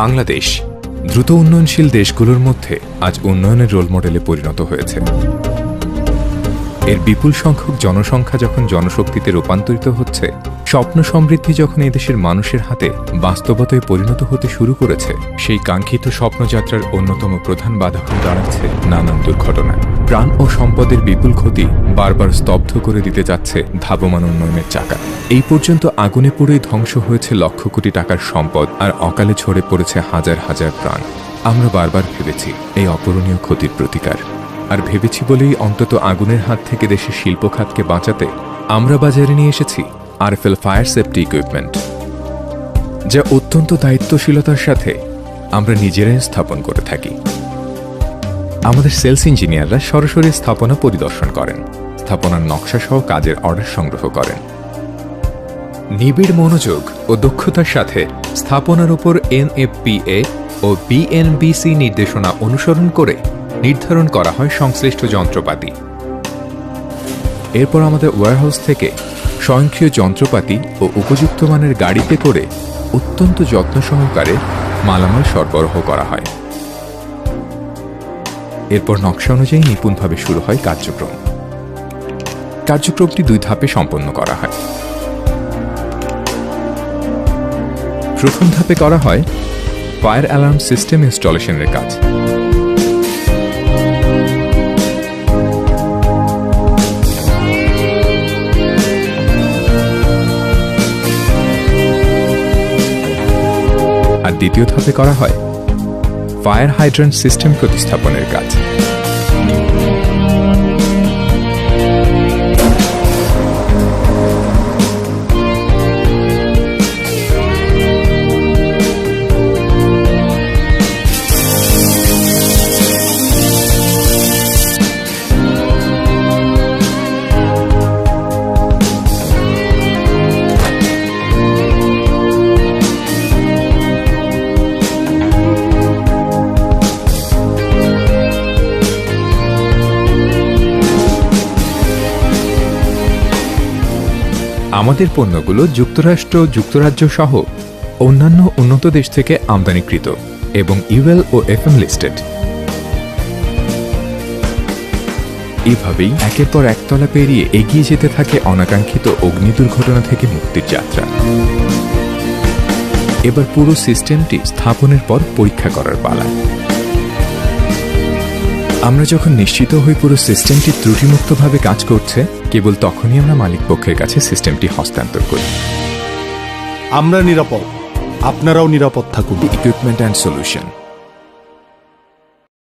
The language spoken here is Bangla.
বাংলাদেশ দ্রুত উন্নয়নশীল দেশগুলোর মধ্যে আজ উন্নয়নের রোল মডেলে পরিণত হয়েছে। এর বিপুল সংখ্যক জনসংখ্যা যখন জনশক্তিতে রূপান্তরিত হচ্ছে, স্বপ্ন সমৃদ্ধি যখন এদেশের মানুষের হাতে বাস্তবতায় পরিণত হতে শুরু করেছে, সেই কাঙ্ক্ষিত স্বপ্নযাত্রার অন্যতম প্রধান বাধা হয়ে দাঁড়াচ্ছে নানান দুর্ঘটনা। প্রাণ ও সম্পদের বিপুল ক্ষতি বারবার স্তব্ধ করে দিতে যাচ্ছে ধাবমান উন্নয়নের চাকা। এই পর্যন্ত আগুনে পুড়েই ধ্বংস হয়েছে লক্ষ কোটি টাকার সম্পদ আর অকালে ঝরে পড়েছে হাজার হাজার প্রাণ। আমরা বারবার ভেবেছি এই অপূরণীয় ক্ষতির প্রতিকার। আর ভেবেছি বলেই অন্তত আগুনের হাত থেকে দেশের শিল্প খাতকে বাঁচাতে আমরা বাজারে নিয়ে এসেছি আরএফএল ফায়ার সেফটি ইকুইপমেন্ট, যা অত্যন্ত দায়িত্বশীলতার সাথে আমরা নিজেরাই স্থাপন করে থাকি। আমাদের সেলস ইঞ্জিনিয়াররা সরাসরি স্থাপনা পরিদর্শন করেন, স্থাপনার নকশা সহ কাজের অর্ডার সংগ্রহ করেন। নিবিড় মনোযোগ ও দক্ষতার সাথে স্থাপনার উপর এনএফপিএ ও বিএনবিসি নির্দেশনা অনুসরণ করে নির্ধারণ করা হয় সংশ্লিষ্ট যন্ত্রপাতি। এরপর আমাদের ওয়্যারহাউস থেকে স্বয়ংক্রিয় যন্ত্রপাতি ও উপযুক্ত মানের গাড়িতে করে অত্যন্ত যত্ন সহকারে মালামাল সরবরাহ করা হয়। এরপর নকশা অনুযায়ী নিপুণভাবে শুরু হয় কার্যক্রম। কার্যক্রমটি দুই ধাপে সম্পন্ন করা হয়। প্রথম ধাপে করা হয় ফায়ার অ্যালার্ম সিস্টেম ইনস্টলেশনের কাজ। দ্বিতীয় ধাপে করা হয়। ফায়ার হাইড্রেন্ট সিস্টেম প্রতিস্থাপনের কাজ। আমাদের পণ্যগুলো যুক্তরাষ্ট্র, যুক্তরাজ্য সহ অন্যান্য উন্নত দেশ থেকে আমদানিকৃত এবং ইউএল ও এফএম লিস্টেড। এভাবেই একের পর একতলা পেরিয়ে এগিয়ে যেতে থাকে অনাকাঙ্ক্ষিত অগ্নি দুর্ঘটনা থেকে মুক্তির যাত্রা। এবার পুরো সিস্টেমটি স্থাপনের পর পরীক্ষা করার পালা। আমরা যখন নিশ্চিত হই পুরো সিস্টেমটি ত্রুটিমুক্তভাবে কাজ করছে কেবল তখনই আমরা মালিক পক্ষের কাছে সিস্টেমটি হস্তান্তর করি। আমরা নিরাপদ। আপনারাও নিরাপদ থাকুন। Equipment and solution